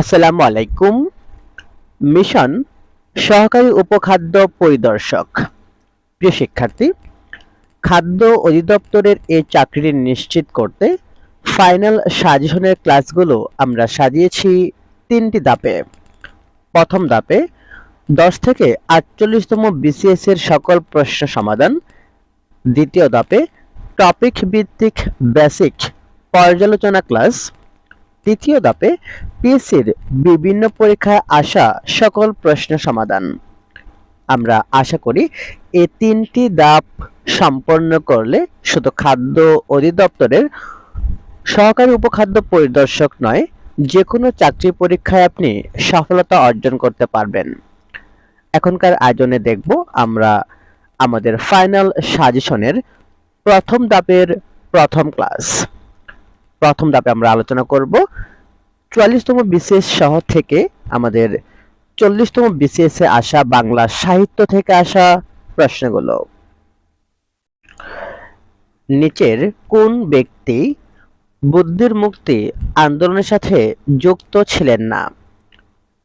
আসসালামু আলাইকুম। মিশন, সহকারী উপখাদ্য পরিদর্শক। প্রিয় শিক্ষার্থী, খাদ্য অধিদপ্তরের এই চাকরিটি নিশ্চিত করতে ফাইনাল সাজেশনের ক্লাসগুলো আমরা সাজিয়েছি তিনটি ধাপে। প্রথম ধাপে দশ থেকে আটচল্লিশতম বিসিএস এর সকল প্রশ্ন সমাধান। দ্বিতীয় ধাপে টপিক ভিত্তিক বেসিক পর্যালোচনা ক্লাস। তৃতীয় ধাপে পিএসসির বিভিন্ন পরীক্ষায় আসা সকল প্রশ্ন সমাধান। আমরা আশা করি এ তিনটি ধাপ সম্পন্ন করলে শুধু খাদ্য অধিদপ্তরের সহকারী উপখাদ্য পরিদর্শক নয় যে কোনো চাকরি পরীক্ষায় আপনি সফলতা অর্জন করতে পারবেন। এখনকার আয়োজনে দেখব আমরা আমাদের ফাইনাল সাজেশনের প্রথম ধাপের প্রথম ক্লাস। প্রথম ধাপে আমরা আলোচনা করব চুয়াল্লিশতম বিসিএস সহ থেকে আমাদের চল্লিশতম বিসিএস আসা বাংলা সাহিত্য থেকে আসা প্রশ্নগুলো। নিচের কোন ব্যক্তি বুদ্ধির মুক্তি আন্দোলনের সাথে যুক্ত ছিলেন না?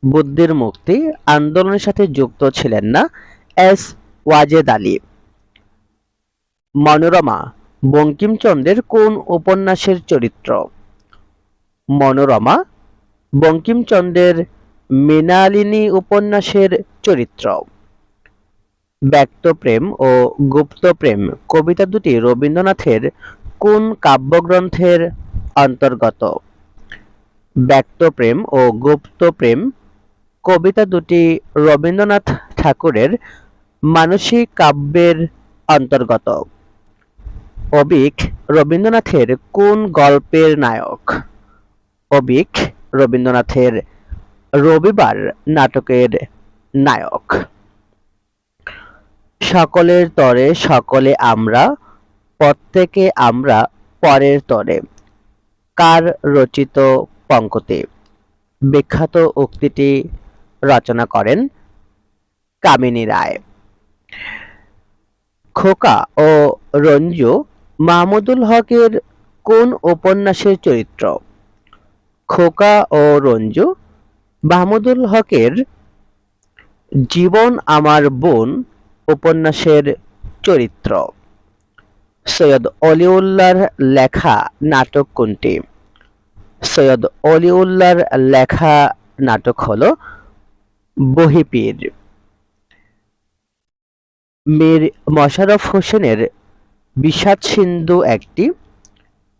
বুদ্ধির মুক্তি আন্দোলনের সাথে যুক্ত ছিলেন না এস ওয়াজেদ আলী। মনোরমা বঙ্কিমচন্দ্রের কোন উপন্যাসের চরিত্র? মনোরমা বঙ্কিমচন্দ্রের মৃণালিনী উপন্যাসের চরিত্র। ব্যক্তপ্রেম ও গুপ্তপ্রেম কবিতা দুটি রবীন্দ্রনাথের কোন কাব্যগ্রন্থের অন্তর্গত? ব্যক্তপ্রেম ও গুপ্তপ্রেম কবিতা দুটি রবীন্দ্রনাথ ঠাকুরের মানসিক কাব্যের অন্তর্গত। অবিক রবীন্দ্রনাথের কোন গল্পের নায়ক? অবিক রবীন্দ্রনাথের রবিবার নাটকের নায়ক। সকলের তরে সকলে আমরা, প্রত্যেকে আমরা পরের তরে। কার রচিত পঙ্কতি? বিখ্যাত উক্তিটি রচনা করেন কামিনী রায়। খোকা ও রঞ্জু মাহমুদুল হকের কোন উপন্যাসের চরিত্র? খোকা ও রঞ্জু, মাহমুদুল হকের জীবন আমার বোন উপন্যাসের চরিত্র। সৈয়দ অলিউল্লাহর লেখা নাটক কোনটি? সৈয়দ অলিউল্লাহর লেখা নাটক হল বহিপীর। মীর মশাররফ হোসেনের বিষাদ সিন্ধু একটি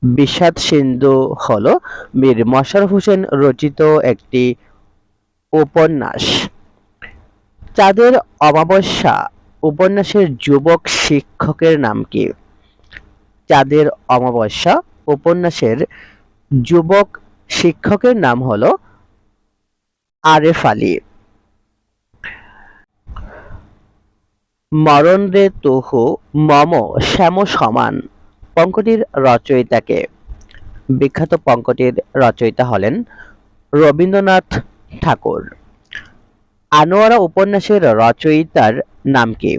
বিষাদ সিন্ধু হল মীর মশাররফ হোসেন রচিত একটি উপন্যাস। চাঁদের অমাবস্যা উপন্যাসের যুবক শিক্ষকের নাম কি? চাঁদের অমাবস্যা উপন্যাসের যুবক শিক্ষকের নাম হলো আরেফ আলী। মরণ রে তহু মম শ্যাম সমান। পঙ্কটির রচয়িতাকে। বিখ্যাত পঙ্কটির রচয়িতা হলেন রবীন্দ্রনাথ ঠাকুর। আনোয়ারা উপন্যাসের রচয়িতার নাম কি?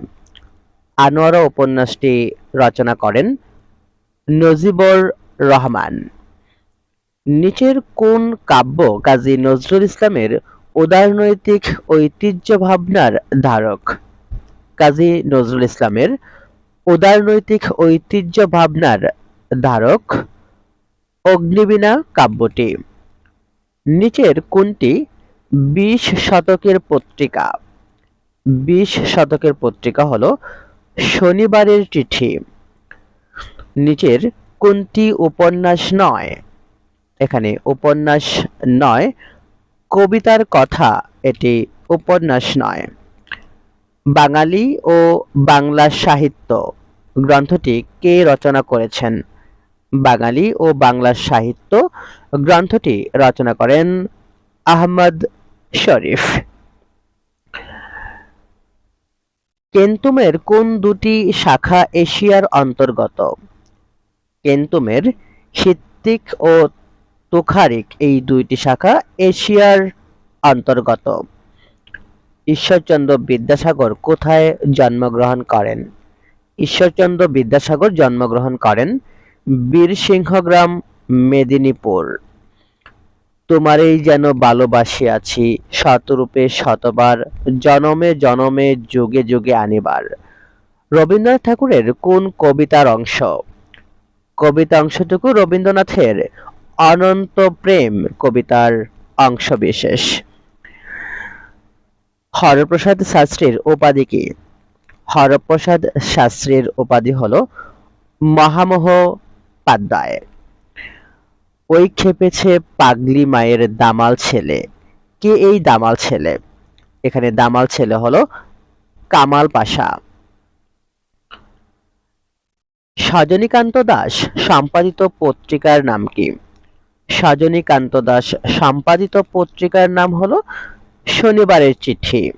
আনোয়ারা উপন্যাসটি রচনা করেন নজিবুর রহমান। নিচের কোন কাব্য কাজী নজরুল ইসলামের উদারনৈতিক ঐতিহ্য ভাবনার ধারক? কাজী নজরুল ইসলামের উদারনৈতিক ঐতিহ্য ভাবনার ধারক অগ্নিবীণা কাব্যটি। নিচের কোনটি বিশ শতকের পত্রিকা। বিশ শতকের পত্রিকা হলো শনিবারের চিঠি নিচের কোনটি উপন্যাস নয়। এখানে উপন্যাস নয়, কবিতার কথা, এটি উপন্যাস নয়। বাঙালি ও বাংলা সাহিত্য গ্রন্থটি কে রচনা করেছেন? বাঙালি ও বাংলা সাহিত্য গ্রন্থটি রচনা করেন আহমদ শরীফ। কেন্তুমের কোন দুটি শাখা এশিয়ার অন্তর্গত? কেন্তুমের সিত্তিক ও তুখারিক এই দুইটি শাখা এশিয়ার অন্তর্গত। ঈশ্বরচন্দ্র বিদ্যাসাগর কোথায় জন্মগ্রহণ করেন? ঈশ্বরচন্দ্র বিদ্যাসাগর জন্মগ্রহণ করেন বীরসিংহগ্রাম, মেদিনীপুর। তোমারই যেন ভালোবাসি আছি, শতরূপে শতবার, জনমে জনমে, যুগে যুগে আনিবার। রবীন্দ্রনাথ ঠাকুরের কোন কবিতার অংশ? কবিতা অংশটুকু রবীন্দ্রনাথের অনন্ত প্রেম কবিতার অংশবিশেষ হরপ্রসাদ শাস্ত্রীর উপাধি কি? হরপ্রসাদ শাস্ত্রীর উপাধি হল মহামহোপাধ্যায় ওই খেপেছে পাগলি মায়ের দামাল ছেলে। কে এই দামাল ছেলে? এখানে দামাল ছেলে হলো কামাল পাশা। সজনীকান্ত দাস সম্পাদিত পত্রিকার নাম কি? সজনীকান্ত দাস সম্পাদিত পত্রিকার নাম হলো শনিবারের চিঠি।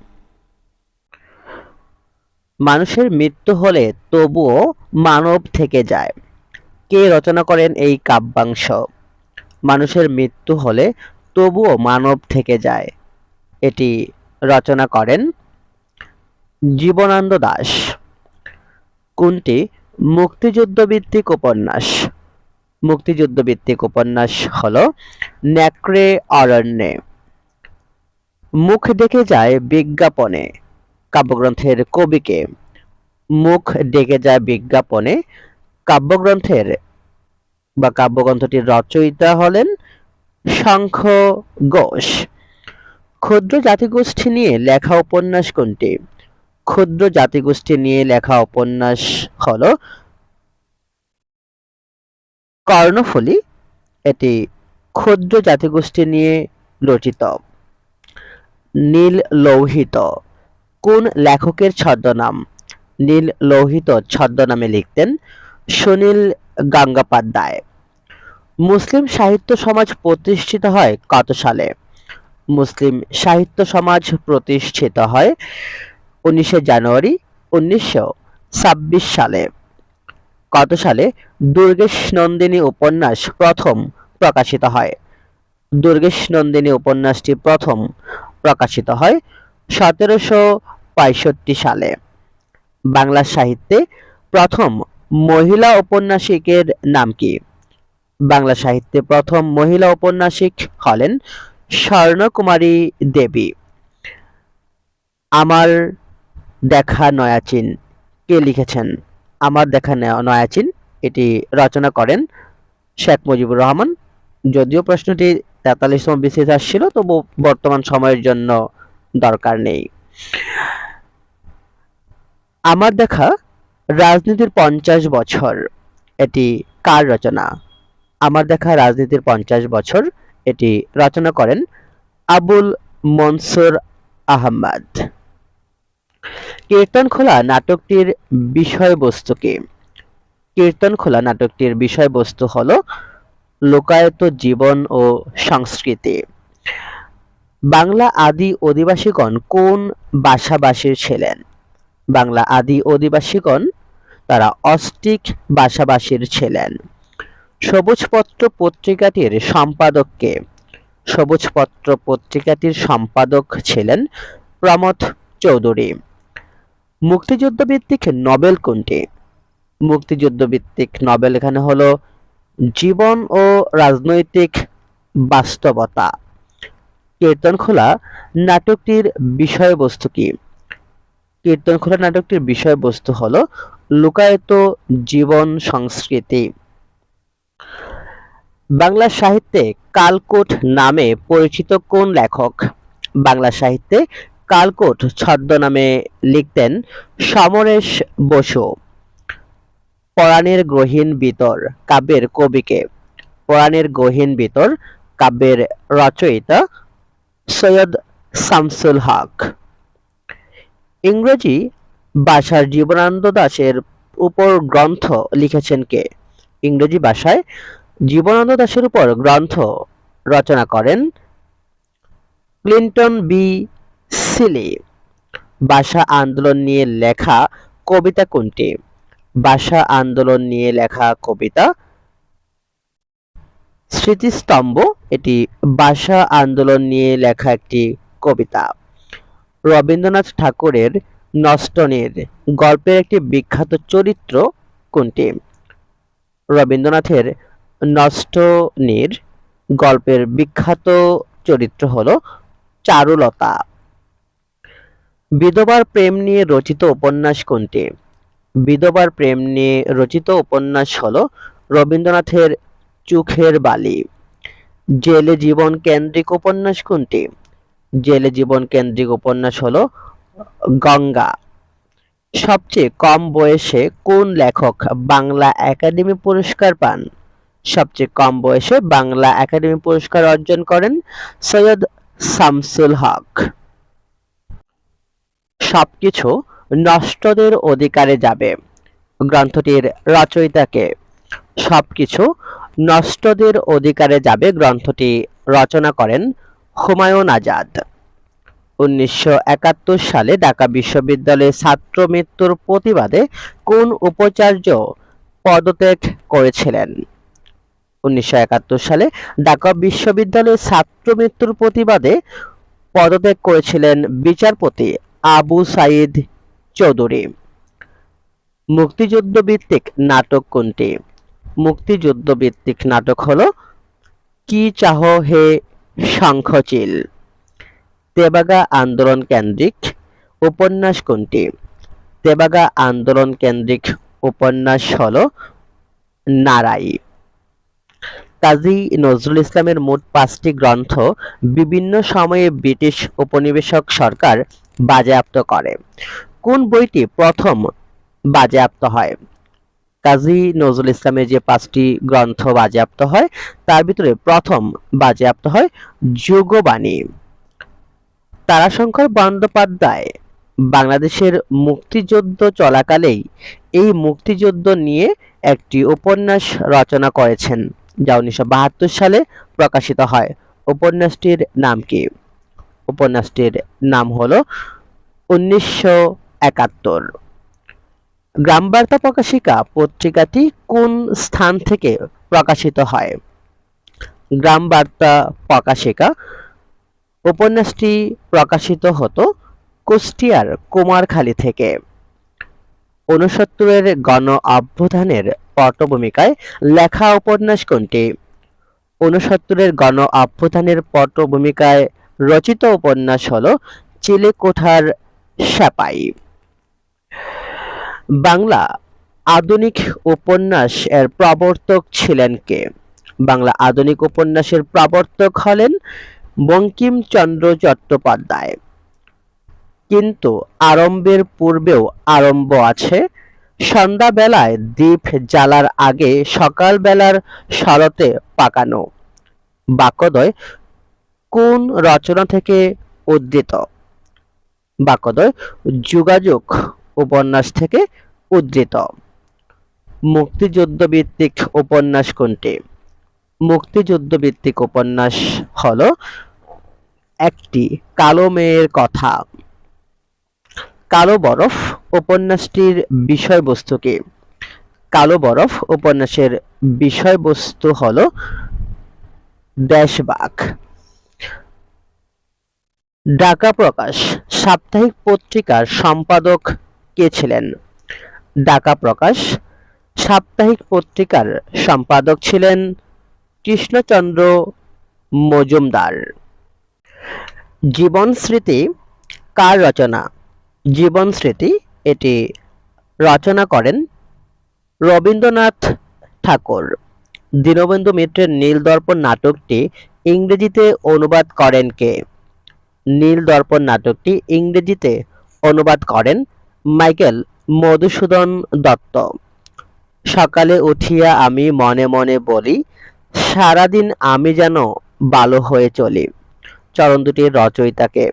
মানুষের মৃত্যু হলে তবুও মানব থেকে যায়। কে রচনা করেন এই কাব্যাংশ? মানুষের মৃত্যু হলে তবুও মানব থেকে যায়। এটি রচনা করেন জীবনানন্দ দাস। কোনটি? মুক্তিযুদ্ধ ভিত্তিক উপন্যাস। মুক্তিযুদ্ধ ভিত্তিক উপন্যাস হল ন্যাকড়ে অরণ্যে। মুখ ডেকে যায় বিজ্ঞাপনে। কাব্যগ্রন্থের কবিকে। মুখ ডেকে যায় বিজ্ঞাপনে। কাব্যগ্রন্থের বা কাব্যগ্রন্থটির রচয়িতা হলেন শঙ্খ ঘোষ। ক্ষুদ্র জাতিগোষ্ঠী নিয়ে লেখা উপন্যাস কোনটি? ক্ষুদ্র জাতিগোষ্ঠী নিয়ে লেখা উপন্যাস হল কর্ণফুলী। এটি ক্ষুদ্র জাতিগোষ্ঠী নিয়ে রচিত। নীল লৌহিত কোন লেখকের ছদ্মনাম? নীল লৌহিত ছদ্মনামে লিখতেন সুনীল গঙ্গোপাধ্যায়। মুসলিম সাহিত্য সমাজ প্রতিষ্ঠিত হয় কত সালে? মুসলিম সাহিত্য সমাজ প্রতিষ্ঠিত হয় উনিশে জানুয়ারি উনিশশো ছাব্বিশ সালে। কত সালে দুর্গেশ নন্দিনী উপন্যাস প্রথম প্রকাশিত হয়? দুর্গেশ নন্দিনী উপন্যাসটি প্রথম প্রকাশিত হয় সতেরোশো পঁয়ষট্টি সালে। বাংলা সাহিত্যে প্রথম মহিলা ঔপন্যাসিকের নাম কি? বাংলা সাহিত্যে প্রথম মহিলা ঔপন্যাসিক হলেন স্বর্ণকুমারী দেবী। আমার দেখা নয়াচিন, কে লিখেছেন? আমার দেখা নয়াচিন, এটি রচনা করেন শেখ মুজিবুর রহমান। যদিও প্রশ্নটি তেতাল্লিশতম বিসিএস আসছিল, তবু বর্তমান সময়ের জন্য দরকার নেই। আমার দেখা রাজনীতির পঞ্চাশ বছর, এটি কার রচনা? আমার দেখা রাজনীতির পঞ্চাশ বছর, এটি রচনা করেন আবুল মনসুর আহমদ। কীর্তন খোলা নাটকটির বিষয়বস্তু কি? কীর্তনখোলা নাটকটির বিষয়বস্তু হল লোকায়ত জীবন ও সংস্কৃতি। বাংলা আদি অধিবাসীগণ কোন ভাষাভাষীর ছিলেন? বাংলা আদি অধিবাসীগণ তারা অস্টিক ভাষাভাষীর ছিলেন। সবুজপত্র পত্রিকাটির সম্পাদককে সবুজপত্র পত্রিকাটির সম্পাদক ছিলেন প্রমথ চৌধুরী। মুক্তিযুদ্ধ ভিত্তিক নবেল কোনটি? মুক্তিযুদ্ধ ভিত্তিক নবেল এখানে হলো জীবন ও রাজনৈতিক বাস্তবতা। কীর্তনখোলা নাটকটির বিষয়বস্তু কি? কীর্তনখোলা নাটকটির বিষয়বস্তু হলো লুকায়িত জীবন সংস্কৃতি। বাংলা সাহিত্যে কালকোট নামে পরিচিত কোন লেখক? বাংলা সাহিত্যে কালকোট ছদ্মনামে লিখতেন সমরেশ বসু। পরাণের গ্রহীন বিতর কাব্যের কবিকে। পরাণের গহীন বিতর কাব্যের রচয়িতা সৈয়দ শামসুল হক। ইংরেজি ভাষার জীবনানন্দ দাশের উপর গ্রন্থ লিখেছেন কে? ইংরেজি ভাষায় জীবনানন্দ দাশের উপর গ্রন্থ রচনা করেন ক্লিন্টন বি সিলি। ভাষা আন্দোলন নিয়ে লেখা কবিতা কোনটি? ভাষা আন্দোলন নিয়ে লেখা কবিতা। স্মৃতিস্তম্ভ, এটি ভাষা আন্দোলন নিয়ে লেখা একটি কবিতা। রবীন্দ্রনাথ ঠাকুরের নষ্টনীর গল্পের একটি বিখ্যাত চরিত্র কোনটি? রবীন্দ্রনাথের নষ্টনীর গল্পের বিখ্যাত চরিত্র হল চারুলতা। বিধবার প্রেম নিয়ে রচিত উপন্যাস কোনটি? বিধবার প্রেম নিয়ে রচিত উপন্যাস হলো রবীন্দ্রনাথের চোখের বালি। জেলে জীবন কেন্দ্রিক উপন্যাস কোনটি? জেলে জীবন কেন্দ্রিক উপন্যাস হল গঙ্গা। সবচেয়ে কম বয়সে কোন লেখক বাংলা একাডেমি পুরস্কার পান? সবচেয়ে কম বয়সে বাংলা একাডেমি পুরস্কার অর্জন করেন সৈয়দ শামসুল হক। সবকিছু নষ্টদের অধিকারে যাবে। গ্রন্থটির রচয়িতাকে সবকিছু নষ্টদের অধিকারে যাবে গ্রন্থটি রচনা করেন হুমায়ুন আজাদ। উনিশশো একাত্তর সালে ঢাকা বিশ্ববিদ্যালয়ে ছাত্র মৃত্যুর প্রতিবাদে কোন উপাচার্য পদত্যাগ করেছিলেন? উনিশশো একাত্তর সালে ঢাকা বিশ্ববিদ্যালয়ে ছাত্র মৃত্যুর প্রতিবাদে পদত্যাগ করেছিলেন বিচারপতি আবু সাইদ চৌধুরী। মুক্তিযুদ্ধ ভিত্তিক নাটক কোনটি? মুক্তিযুদ্ধ ভিত্তিক নাটক হলো কি চাহ হে শঙ্খচিল তেবাগা আন্দোলন কেন্দ্রিক উপন্যাস কোনটি? তেবাগা আন্দোলন কেন্দ্রিক উপন্যাস হলো নারাই। কাজী নজরুল ইসলামের মোট পাঁচটি গ্রন্থ বিভিন্ন সময়ে ব্রিটিশ উপনিবেশক সরকার বাজেয়াপ্ত করে। কোন বইটি প্রথম বাজেয়াপ্ত হয়? কাজী নজরুল ইসলামের যে পাঁচটি গ্রন্থ বাজেয়াপ্ত হয়, তার ভিতরে প্রথম বাজেয়াপ্ত হয় যুগবাণী। তারাশঙ্কর বন্দ্যোপাধ্যায় বাংলাদেশের মুক্তিযুদ্ধ চলাকালেই এই মুক্তিযুদ্ধ নিয়ে একটি উপন্যাস রচনা করেছেন, যা উনিশশো বাহাত্তর সালে প্রকাশিত হয়। উপন্যাসটির নাম কি? উপন্যাসটির নাম হলো উনিশশো একাত্তর। গ্রামবার্তা প্রকাশিকা পত্রিকাটি কোন স্থান থেকে প্রকাশিত হয়? গ্রামবার্তা প্রকাশিকা উপন্যাসটি প্রকাশিত হতো কুষ্টিয়ার কুমারখালী থেকে। ঊনসত্তরের গণ অভ্যুত্থানের পটভূমিকায় লেখা উপন্যাস কোনটি? ঊনসত্তরের গণ অভ্যুত্থানের পটভূমিকায় রচিত উপন্যাস হল চিলেকোঠার স্যাপাই বাংলা আধুনিক উপন্যাস এর প্রবর্তক ছিলেন কে? বাংলা আধুনিক উপন্যাসের প্রবর্তক হলেন বঙ্কিমচন্দ্র চট্টোপাধ্যায়। কিন্তু আরম্ভের পূর্বেও আরম্ভ আছে। সন্ধ্যাবেলায় দ্বীপ জ্বালার আগে সকালবেলার শরতে পাকানো। বাক্যদ্বয় কোন রচনা থেকে উদ্ধৃত বাক্যদ্বয় যোগাযোগ উপন্যাস থেকে উদ্ধৃত। মুক্তিযুদ্ধ ভিত্তিক উপন্যাস কোনটি? মুক্তিযুদ্ধ ভিত্তিক উপন্যাস হল একটি কালো মেয়ের কথা। কালো বরফ উপন্যাসটির বিষয়বস্তু কি? কালো বরফ উপন্যাসের বিষয়বস্তু হল দেশবাগ ঢাকা প্রকাশ, সাপ্তাহিক পত্রিকার সম্পাদক কে ছিলেন ঢাকা প্রকাশ সাপ্তাহিক পত্রিকার সম্পাদক ছিলেন কৃষ্ণচন্দ্র মজুমদার। জীবন স্মৃতি কার রচনা? জীবন স্মৃতি এটি রচনা করেন রবীন্দ্রনাথ ঠাকুর। দীনবন্ধু মিত্রের নীলদর্পণ নাটকটি ইংরেজিতে অনুবাদ করেন কে? নীলদর্পণ নাটকটি ইংরেজিতে অনুবাদ করেন মাইকেল মধুসূদন দত্ত। সকালে উঠিয়া আমি মনে মনে বলি, সারাদিন আমি যেন ভালো হয়ে চলি। চরণ দুটির রচয়িতাকে।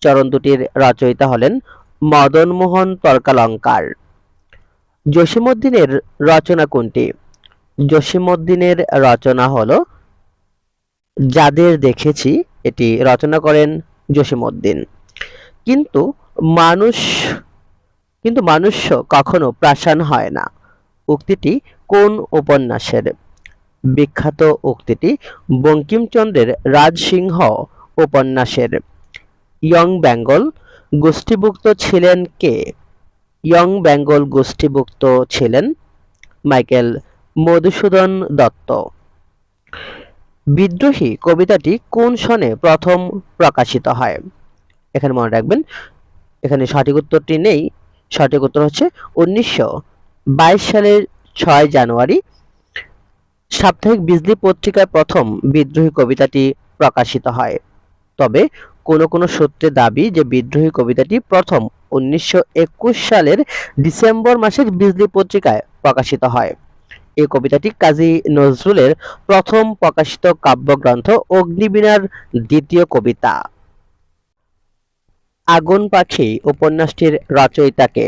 চরণ দুটির রচয়িতা হলেন মদনমোহন তর্কালঙ্কার। জসিমউদ্দিনের রচনা কোনটি? জসিমউদ্দিনের রচনা হলো, যাদের দেখেছি এটি রচনা করেন জসিমউদ্দিন। কিন্তু মানুষ কিন্তু মানুষ কখনো প্রাসান হয় না। উক্তিটি কোন উপন্যাসের? বিখ্যাত উক্তিটি বঙ্কিমচন্দ্রের রাজসিংহ উপন্যাসের। ইয়ং বেঙ্গল গোষ্ঠীভুক্ত ছিলেন কে? ইয়ং বেঙ্গল গোষ্ঠীভুক্ত ছিলেন মাইকেল মধুসূদন দত্ত। বিদ্রোহী কবিতাটি কোন সনে প্রথম প্রকাশিত হয়? এখানে মনে রাখবেন, এখানে সঠিক উত্তরটি নেই সঠিক উত্তর হচ্ছে উনিশশো বাইশ সালের ছয় জানুয়ারি। সাপ্তাহিক বিজলি পত্রিকায় প্রথম বিদ্রোহী কবিতাটি প্রকাশিত হয়। তবে কোনো কোনো সূত্রে দাবি যে বিদ্রোহী কবিতাটি প্রথম উনিশশো একুশ সালের ডিসেম্বর মাসের বিজলি পত্রিকায় প্রকাশিত হয়। এই কবিতাটি কাজী নজরুলের প্রথম প্রকাশিত কাব্যগ্রন্থ অগ্নিবীণার দ্বিতীয় কবিতা। আগুন পাখি উপন্যাসটির রচয়িতাকে।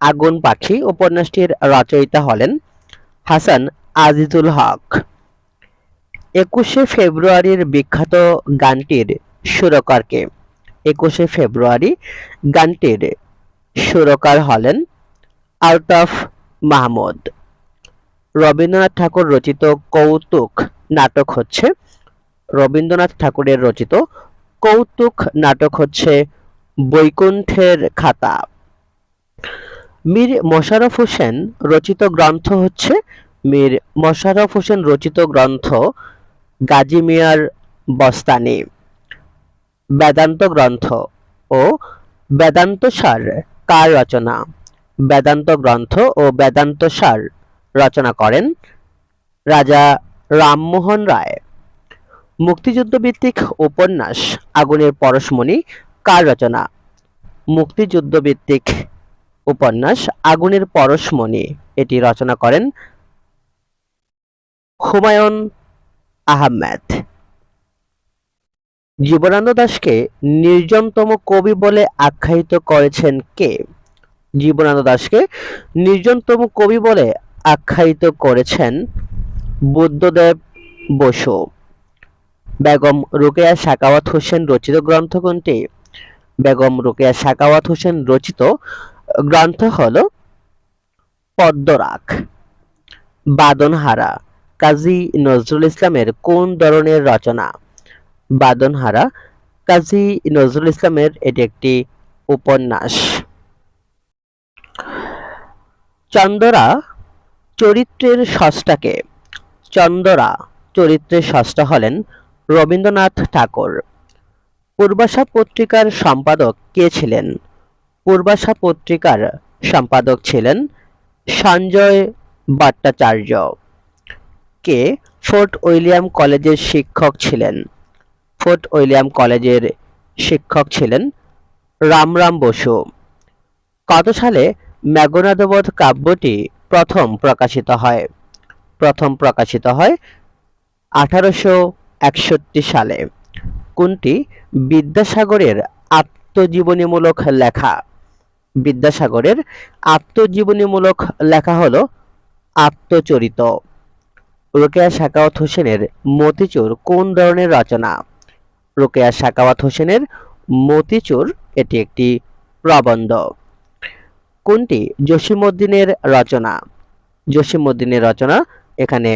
আগুন পাখি উপন্যাসটির রচয়িতা হলেন হাসান আজিজুল হক। একুশে ফেব্রুয়ারির বিখ্যাত গানটির সুরকারকে। একুশে ফেব্রুয়ারি গানটির সুরকার হলেন আলতাফ মাহমুদ। রবীন্দ্রনাথ ঠাকুর রচিত কৌতুক নাটক হচ্ছে রবীন্দ্রনাথ ঠাকুরের রচিত কৌতুক নাটক হচ্ছে বৈকুণ্ঠের খাতা। মীর মোশাররফ হোসেন রচিত গ্রন্থ হচ্ছে মীর মোশাররফ হোসেন রচিত গ্রন্থ গাজী মিয়ার বস্তানি। বেদান্ত গ্রন্থ ও বেদান্ত সার কার রচনা? বেদান্ত গ্রন্থ ও বেদান্ত সার রচনা করেন রাজা রামমোহন রায়। মুক্তিযুদ্ধ ভিত্তিক উপন্যাস আগুনের পরশমণি কার রচনা? মুক্তিযুদ্ধ ভিত্তিক উপন্যাস আগুনের পরশমণি। এটি রচনা করেন হুমায়ুন আহমেদ। জীবনানন্দ দাশকে নির্জনতম কবি বলে আখ্যায়িত করেছেন কে? জীবনানন্দ দাশকে নির্জনতম কবি বলে আখ্যায়িত করেছেন বুদ্ধদেব বসু। বেগম রোকেয়া সাকাওয়াত হোসেন রচিত গ্রন্থ বেগম রোকেয়া সাকাওয়াত হোসেন রচিত গ্রন্থ হল পদ্মরাগ। বাদনহারা, কাজী নজরুল ইসলামের কোন ধরনের রচনা? বাদনহারা, কাজী নজরুল ইসলামের এটি একটি উপন্যাস। চন্দরা, চরিত্রের ষষ্ঠাকে চন্দরা, চরিত্রের ষষ্ঠা হলেন রবীন্দ্রনাথ ঠাকুর। পূর্বাশা পত্রিকার সম্পাদক কে ছিলেন? পূর্বাশা পত্রিকার সম্পাদক ছিলেন সঞ্জয় ভট্টাচার্য। কে? ফোর্ট উইলিয়াম কলেজের শিক্ষক ছিলেন। ফোর্ট উইলিয়াম কলেজের শিক্ষক ছিলেন রামরাম বসু। কত সালে মেঘনাদবধ কাব্যটি প্রথম প্রকাশিত হয়? প্রথম প্রকাশিত হয় আঠারোশো একষট্টি সালে। কোনটি? বিদ্যাসাগরের আত্মজীবনীমূলক লেখা। বিদ্যাসাগরের আত্মজীবনীমূলক লেখা হলো আত্মচরিত। রোকেয়া সাকাওয়াত হোসেনের মতিচুর কোন ধরনের রচনা? রোকেয়া সাকাওয়াত হোসেনের মতিচুর এটি একটি প্রবন্ধ। কোনটি? জসিমউদ্দিনের রচনা। জসিমউদ্দিনের রচনা এখানে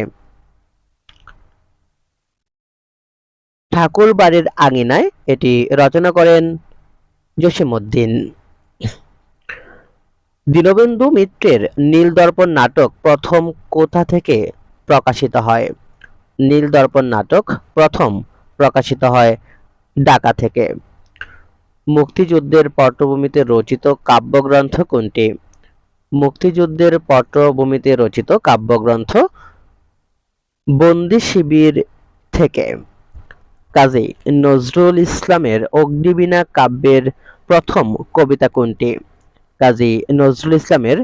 ঠাকুর বাড়ির আঙিনায় এটি রচনা করেন জসিমউদ্দিন। দীনবন্ধু মিত্রের নীলদর্পণ নাটক প্রথম কোথা থেকে প্রকাশিত হয়? নীলদর্পণ নাটক প্রথম প্রকাশিত হয় ঢাকা থেকে। মুক্তিযুদ্ধের পটভূমিতে রচিত কাব্যগ্রন্থ কোনটি? মুক্তিযুদ্ধের পটভূমিতে রচিত কাব্যগ্রন্থ বন্দি শিবির থেকে। কাজী নজরুল ইসলামের অগ্নিবীণা কাব্যের প্রথম কবিতা কোনটি? কাজী নজরুল ইসলামের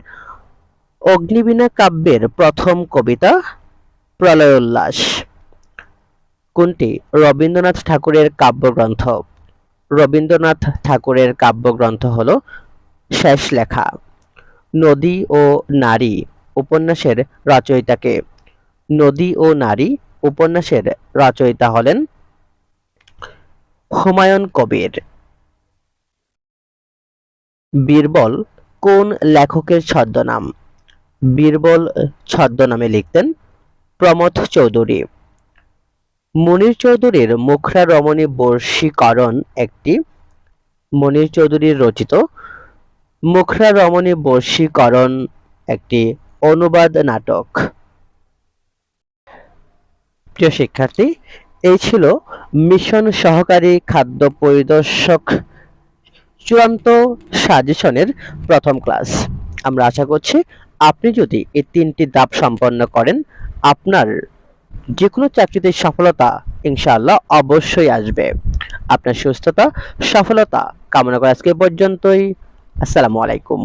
অগ্নিবীণা কাব্যের প্রথম কবিতা প্রলয়োল্লাস। কোনটি? রবীন্দ্রনাথ ঠাকুরের কাব্যগ্রন্থ। রবীন্দ্রনাথ ঠাকুরের কাব্যগ্রন্থ হল শেষ লেখা। নদী ও নারী উপন্যাসের রচয়িতাকে। নদী ও নারী উপন্যাসের রচয়িতা হলেন হুমায়ুন কবির। বীরবল কোন লেখকের ছদ্মনাম? বীরবল ছদ্মনামে লিখতেন প্রমথ চৌধুরী। মনির চৌধুরীর মুখরা রমণী বর্ষীকরণ একটি। মনির চৌধুরীর রচিত মুখরা রমণী বর্ষীকরণ একটি অনুবাদ নাটক। প্রিয় শিক্ষার্থী এই ছিল মিশন সহকারী খাদ্য পরিদর্শক চূড়ান্ত সাজেশনের প্রথম ক্লাস। আমরা আশা করছি আপনি যদি এই তিনটি ধাপ সম্পন্ন করেন, আপনার যে কোনো চাকরিতে সফলতা ইনশাআল্লাহ অবশ্যই আসবে। আপনার সুস্থতা, সফলতা কামনা করে আজকে পর্যন্তই। আসসালামু আলাইকুম।